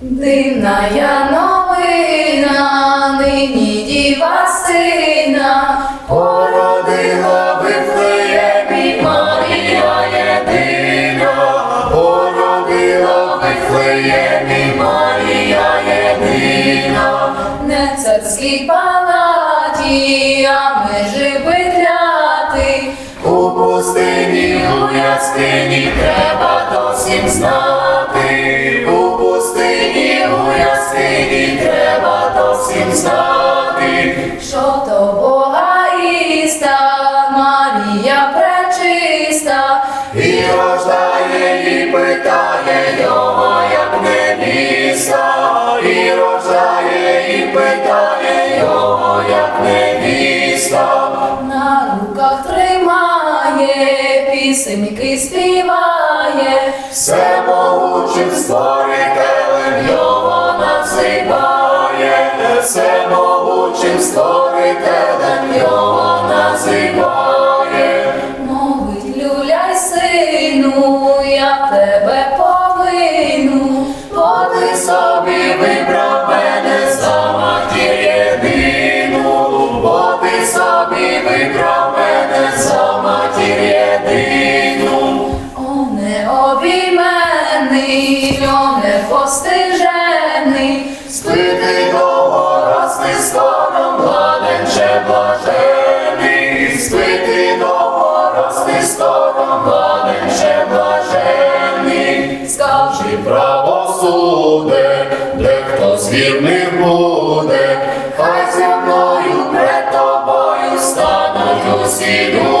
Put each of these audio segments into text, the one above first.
Дивна я новина, нині діва сина, Породила Вифлеємі Марія єдина, породила Вифлеємі Марія єдина. не в царській палаті, а межи петляти. У пустині, у яскині треба досім знати. Яскині треба досім знати. Що то Бога іста, Марія пречиста, І рождає, і питає його, як невіста. І рождає, і питає його, як невіста. на руках тримає, пісеньки співає. Називає, всемогучим створителем його називає. Мовить люляй сину, я тебе повину, бо Ти собі вибрав мене за матір єдину, бо ти собі вибрав мене за матір єдину. О, не обіймений, о, не постижений, Спити довго, рости скоро, младенче блажений. Спити довго, рости скоро, младенче блажений. скажи правосуде, де хто з вірних буде, хай зі мною пред тобою стануть усі люди,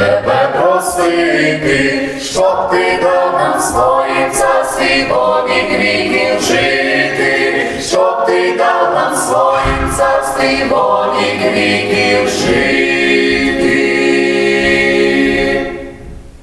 тебе просити, щоб ти дав нам своїм царстві Богів віків жити, щоб ти дав нам своїм царстві Богів віків жити.